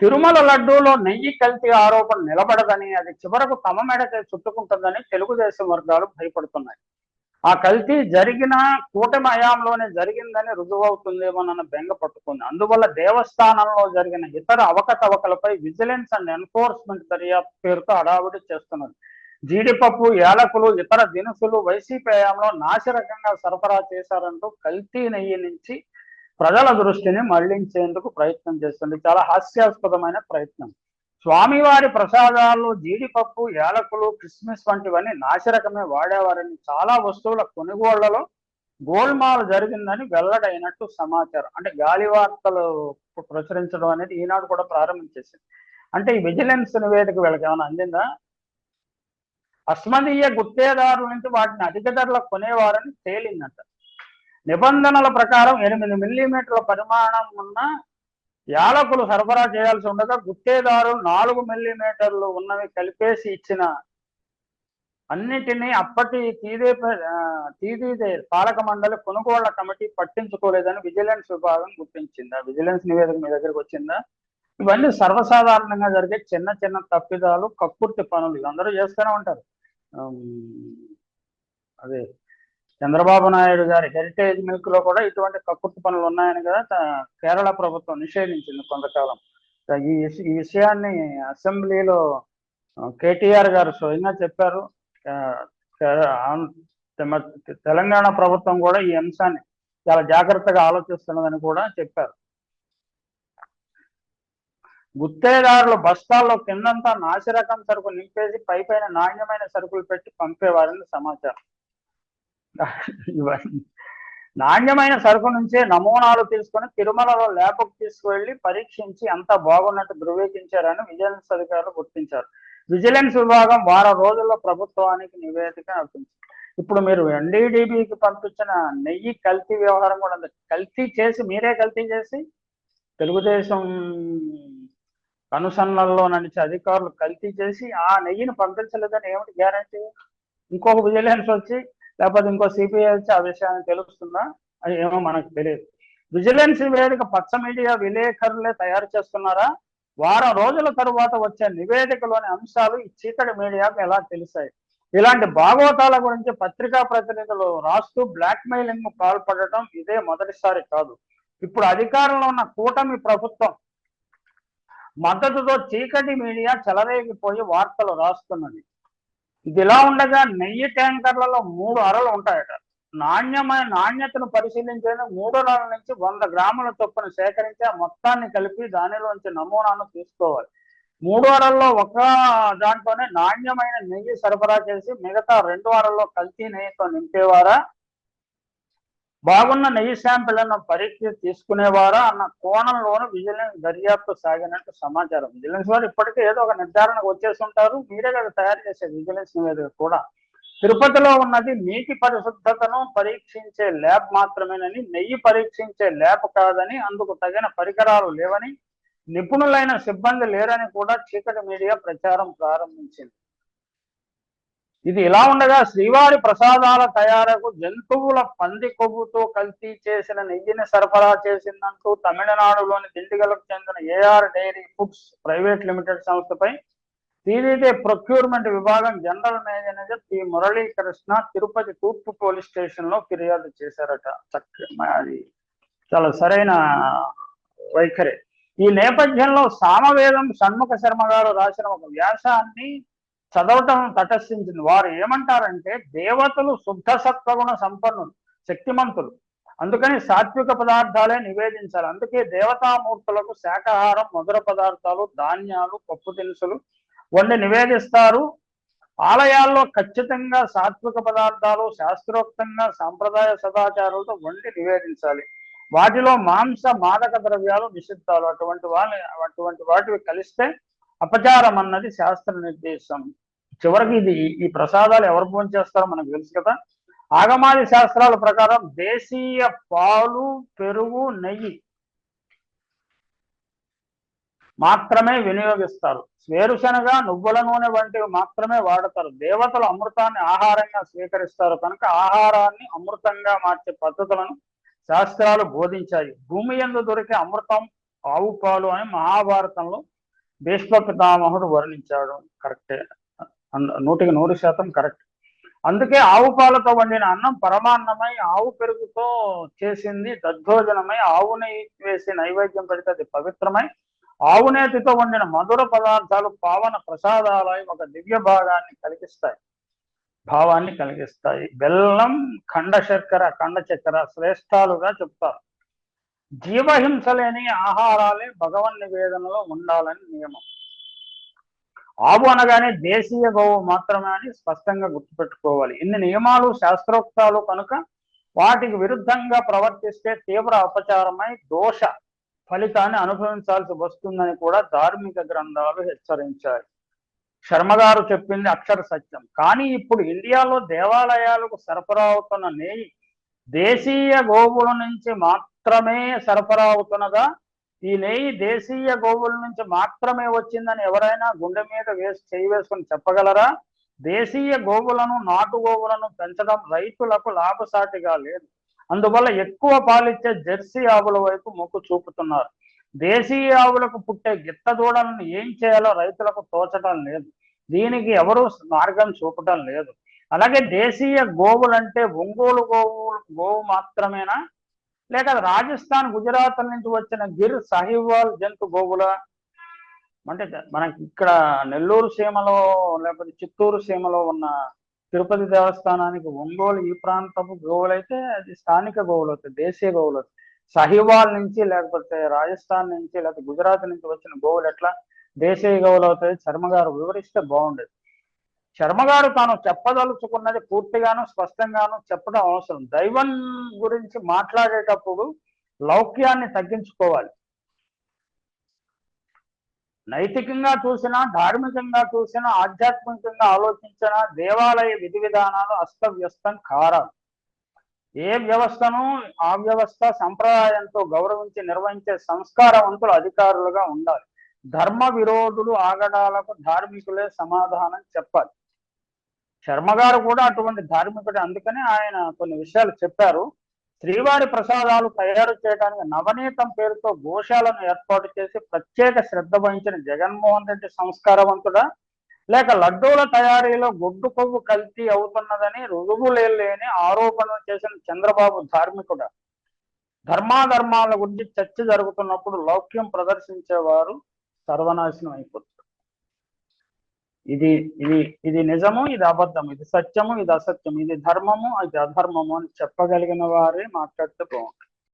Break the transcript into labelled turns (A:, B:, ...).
A: తిరుమల లడ్డూలో నెయ్యి కల్తీ ఆరోపణ నిలబడదని అది చివరకు తమ మెడకే చుట్టుకుంటుందని తెలుగుదేశం వర్గాలు భయపడుతున్నాయి. ఆ కల్తీ జరిగిన కూటమి హయాంలోనే జరిగిందని రుజువవుతుందేమోనన్న బెంగ పట్టుకుంది. అందువల్ల దేవస్థానంలో జరిగిన ఇతర అవకతవకలపై విజిలెన్స్ అండ్ ఎన్ఫోర్స్మెంట్ దర్యాప్తు పేరుతో హడావుడి చేస్తున్నది జీడిపప్పు యాలకులు ఇతర దినుసులు వైసీపీ హయాంలో నాసిరకంగా సరఫరా చేశారంటూ కల్తీ నెయ్యి నుంచి ప్రజల దృష్టిని మళ్ళించేందుకు ప్రయత్నం చేస్తుంది. చాలా హాస్యాస్పదమైన ప్రయత్నం. స్వామివారి ప్రసాదాలు జీడిపప్పు యాలకులు కిస్మిస్ వంటివన్నీ నాసిరకమే వాడేవారని చాలా వస్తువుల కొనుగోళ్ళలో గోల్మాల్ జరిగిందని వెల్లడైనట్టు సమాచారం. అంటే గాలి వార్తలు ప్రచురించడం అనేది ఈనాడు కూడా ప్రారంభించేసింది అంటే ఈ విజిలెన్స్ నివేదిక వీళ్ళకి ఏమైనా అందిందా? అస్మదీయ గుత్తేదారుల నుంచి వాటిని అధిక ధరలకు కొనేవారని తేలిందంట. నిబంధనల ప్రకారం ఎనిమిది మిల్లీమీటర్ల పరిమాణం ఉన్న యాలకులు సరఫరా చేయాల్సి ఉండగా గుట్టేదారులు నాలుగు మిల్లీమీటర్లు ఉన్నవి కలిపేసి ఇచ్చిన అన్నిటినీ అప్పటి తీదే తీదీదే పాలక మండలి కొనుగోళ్ళ కమిటీ పట్టించుకోలేదని విజిలెన్స్ విభాగం గుర్తించిందా. విజిలెన్స్ నివేదిక మీ దగ్గరికి వచ్చిందా? ఇవన్నీ సర్వసాధారణంగా జరిగే చిన్న చిన్న తప్పిదాలు కక్కుర్తి పనులు. అందరూ చేస్తూనే ఉంటారు. అదే చంద్రబాబు నాయుడు గారి హెరిటేజ్ మిల్క్లో కూడా ఇటువంటి కక్కుర్తి పనులు ఉన్నాయని కదా కేరళ ప్రభుత్వం నిషేధించింది కొంతకాలం. ఈ ఈ విషయాన్ని అసెంబ్లీలో కేటీఆర్ గారు స్వయంగా చెప్పారు. తెలంగాణ ప్రభుత్వం కూడా ఈ అంశాన్ని చాలా జాగ్రత్తగా ఆలోచిస్తున్నదని కూడా చెప్పారు. గుత్తేదారులు బస్తాల్లో కిందంతా నాసిరకం సరుకు నింపేసి పై పైన నాణ్యమైన సరుకులు పెట్టి పంపేవారని సమాచారం. ఇవన్నీ. నాణ్యమైన సరుకు నుంచే నమూనాలు తీసుకొని తిరుమలలో ల్యాబ్కు తీసుకువెళ్ళి పరీక్షించి అంతా బాగున్నట్టు ధృవీకరించారని విజిలెన్స్ అధికారులు గుర్తించారు. విజిలెన్స్ విభాగం వారం రోజుల్లో ప్రభుత్వానికి నివేదిక అర్పించింది. ఇప్పుడు మీరు ఎన్డీడీబీకి పంపించిన నెయ్యి కల్తీ వ్యవహారం కూడా కల్తీ చేసి మీరే కల్తీ చేసి తెలుగుదేశం కనుసన్నల్లో నడిచే అధికారులు కల్తీ చేసి ఆ నెయ్యిని పంపించలేదని ఏమిటి గ్యారంటీ? ఇంకొక విజిలెన్స్ వచ్చి లేకపోతే ఇంకో సిపిఐ వచ్చి ఆ విషయాన్ని తెలుస్తుందా? అది ఏమో మనకు తెలియదు. విజిలెన్స్ వేదిక పచ్చ మీడియా విలేకరులే తయారు చేస్తున్నారా? వారం రోజుల తరువాత వచ్చే నివేదికలోని అంశాలు ఈ చీకటి మీడియాకు ఎలా తెలిసాయి? ఇలాంటి భాగవతాల గురించి పత్రికా ప్రతినిధులు రాస్తూ బ్లాక్ మెయిలింగ్ పాల్పడటం ఇదే మొదటిసారి కాదు. ఇప్పుడు అధికారంలో ఉన్న కూటమి ప్రభుత్వం మద్దతుతో చీకటి మీడియా చెలరేగిపోయి వార్తలు రాస్తున్నది. ఇది ఇలా ఉండగా నెయ్యి ట్యాంకర్లలో మూడు అరలు ఉంటాయట. నాణ్యమైన నాణ్యతను పరిశీలించేందుకు మూడు అరల నుంచి వంద గ్రాముల చొప్పున సేకరించి ఆ మొత్తాన్ని కలిపి దానిలోంచి నమూనాను తీసుకోవాలి. మూడు అరల్లో ఒక దాంట్లోనే నాణ్యమైన నెయ్యి సరఫరా చేసి మిగతా రెండు అరల్లో కల్తీ నెయ్యితో నింపేవారా? బాగున్న నెయ్యి శాంపిళ్ళను పరీక్ష తీసుకునేవారా అన్న కోణంలోనూ విజిలెన్స్ దర్యాప్తు సాగినట్టు సమాచారం. విజిలెన్స్ వారు ఇప్పటికే ఏదో ఒక నిర్ధారణకు వచ్చేసి ఉంటారు. మీరే కదా తయారు చేసే విజిలెన్స్ నివేదిక కూడా. తిరుపతిలో ఉన్నది నీటి పరిశుద్ధతను పరీక్షించే ల్యాబ్ మాత్రమేనని నెయ్యి పరీక్షించే ల్యాబ్ కాదని అందుకు తగిన పరికరాలు లేవని నిపుణులైన సిబ్బంది లేరని కూడా చీకటి మీడియా ప్రచారం ప్రారంభించింది. ఇది ఇలా ఉండగా శ్రీవారి ప్రసాదాల తయారకు జంతువుల పంది కొవ్వుతో కల్తీ చేసిన నెయ్యిని సరఫరా చేసిందంటూ తమిళనాడులోని దిండిగలకు చెందిన AR dairy foods private limited సంస్థపై టీడీటీ ప్రొక్యూర్మెంట్ విభాగం general manager P Muralikrishna Tirupati తూర్పు పోలీస్ స్టేషన్లో ఫిర్యాదు చేశారట. అది చాలా సరైన వైఖరి. ఈ నేపథ్యంలో సామవేదం షణ్ముఖ శర్మ గారు రాసిన ఒక వ్యాసాన్ని చదవటం తటస్థించింది. వారు ఏమంటారంటే దేవతలు శుద్ధ సత్వగుణ సంపన్నులు శక్తిమంతులు. అందుకని సాత్విక పదార్థాలే నివేదించాలి. అందుకే దేవతామూర్తులకు శాకాహారం మధుర పదార్థాలు ధాన్యాలు పప్పు దినుసులు వండి నివేదిస్తారు. ఆలయాల్లో ఖచ్చితంగా సాత్విక పదార్థాలు శాస్త్రోక్తంగా సాంప్రదాయ సదాచారాలతో వండి నివేదించాలి. వాటిలో మాంస మాదక ద్రవ్యాలు నిషిద్ధాలు. అటువంటి వాళ్ళని అటువంటి వాటివి కలిస్తే అపచారం అన్నది శాస్త్ర నిర్దేశం. చివరికి ఇది ఈ ప్రసాదాలు ఎవరు భోజనం చేస్తారో మనకు తెలుసు కదా. ఆగమాది శాస్త్రాల ప్రకారం దేశీయ పాలు పెరుగు నెయ్యి మాత్రమే వినియోగిస్తారు. వేరుశనగ నువ్వుల నూనె వంటివి మాత్రమే వాడతారు. దేవతలు అమృతాన్ని ఆహారంగా స్వీకరిస్తారు కనుక ఆహారాన్ని అమృతంగా మార్చే పద్ధతులను శాస్త్రాలు బోధించాయి. భూమి ఎందు దొరికే అమృతం ఆవు పాలు అని మహాభారతంలో భీష్మ పితామహుడు వర్ణించాడు. కరెక్టే. నూటికి నూరు శాతం కరెక్ట్. అందుకే ఆవు పాలతో వండిన అన్నం పరమాన్నమై ఆవు పెరుగుతో చేసింది దద్భోజనమై ఆవు నెయ్యి వేసి నైవేద్యం పెడితే అది పవిత్రమై ఆవు నేతితో వండిన మధుర పదార్థాలు పావన ప్రసాదాలై ఒక దివ్య భాగాన్ని కలిగిస్తాయి. భావాన్ని కలిగిస్తాయి. బెల్లం ఖండ శర్కర ఖండ చక్కెర శ్రేష్టాలుగా చెప్తారు. జీవహింస లేని ఆహారాలే భగవన్ నివేదనలో ఉండాలని నియమం. ఆవు అనగానే దేశీయ గోవు మాత్రమే అని స్పష్టంగా గుర్తుపెట్టుకోవాలి. ఇన్ని నియమాలు శాస్త్రోక్తాలు కనుక వాటికి విరుద్ధంగా ప్రవర్తిస్తే తీవ్ర అపచారమై దోష ఫలితాన్ని అనుభవించాల్సి వస్తుందని కూడా ధార్మిక గ్రంథాలు హెచ్చరించాయి. శర్మగారు చెప్పింది అక్షర సత్యం. కానీ ఇప్పుడు ఇండియాలో దేవాలయాలకు సరఫరా అవుతున్న నెయ్యి దేశీయ గోవుల నుంచి మాత్రమే సరఫరా అవుతున్నదా? ఈ నెయ్యి దేశీయ గోవుల నుంచి మాత్రమే వచ్చిందని ఎవరైనా గుండె మీద వేసి చేయి వేసుకొని చెప్పగలరా? దేశీయ గోవులను నాటు గోవులను పెంచడం రైతులకు లాభసాటిగా లేదు. అందువల్ల ఎక్కువ పాలిచ్చే జెర్సీ ఆవుల వైపు మొగ్గు చూపుతున్నారు. దేశీయ ఆవులకు పుట్టే గిత్త దూడలను ఏం చేయాలో రైతులకు తోచడం లేదు. దీనికి ఎవరు మార్గం చూపటం లేదు. అలాగే దేశీయ గోవులు అంటే ఒంగోలు గోవులు గోవు మాత్రమేనా? లేక రాజస్థాన్ గుజరాత్ నుంచి వచ్చిన గిర్ సాహివాల్ జంతు గోవుల? అంటే మనకి ఇక్కడ నెల్లూరు సీమలో లేకపోతే చిత్తూరు సీమలో ఉన్న తిరుపతి దేవస్థానానికి ఒంగోలు ఈ ప్రాంతపు గోవులు అయితే అది స్థానిక గోవులు అవుతాయి దేశీయ గోవులు అవుతాయి సహివాల్ నుంచి లేకపోతే రాజస్థాన్ నుంచి లేకపోతే గుజరాత్ నుంచి వచ్చిన గోవులు ఎట్లా? దేశీయ గోవులు అవుతాయి శర్మ గారు వివరిస్తే బాగుండేది. శర్మగారు తాను చెప్పదలుచుకున్నది పూర్తిగాను స్పష్టంగాను చెప్పడం అవసరం. దైవం గురించి మాట్లాడేటప్పుడు లౌక్యాన్ని తగ్గించుకోవాలి. నైతికంగా చూసినా ధార్మికంగా చూసినా ఆధ్యాత్మికంగా ఆలోచించినా దేవాలయ విధి విధానాలు అస్తవ్యస్తం కారాలు ఏ వ్యవస్థను ఆ వ్యవస్థ సంప్రదాయంతో గౌరవించి నిర్వహించే సంస్కారవంతులు అధికారులుగా ఉండాలి. ధర్మ విరోధులు ఆగడాలకు ధార్మికులే సమాధానం చెప్పాలి. శర్మ గారు కూడా అటువంటి ధార్మికుడు. అందుకని ఆయన కొన్ని విషయాలు చెప్పారు. శ్రీవారి ప్రసాదాలు తయారు చేయడానికి నవనీతం పేరుతో గోశాలను ఏర్పాటు చేసి ప్రత్యేక శ్రద్ధ వహించిన జగన్మోహన్ రెడ్డి సంస్కారవంతుడా? లేక లడ్డూల తయారీలో గుడ్డు కొవ్వు కల్తీ అవుతున్నదని రుజువులేని లేని ఆరోపణలు చేసిన చంద్రబాబు ధార్మికుడా? ధర్మాధర్మాల గురించి చర్చ జరుగుతున్నప్పుడు లౌక్యం ప్రదర్శించేవారు సర్వనాశనం అయిపోతుంది. ఇది ఇది ఇది నిజము ఇది అబద్ధం ఇది సత్యము ఇది అసత్యం ఇది ధర్మము ఇది అధర్మము అని చెప్పగలిగిన వారే మాట్లాడితే బాగుంటుంది.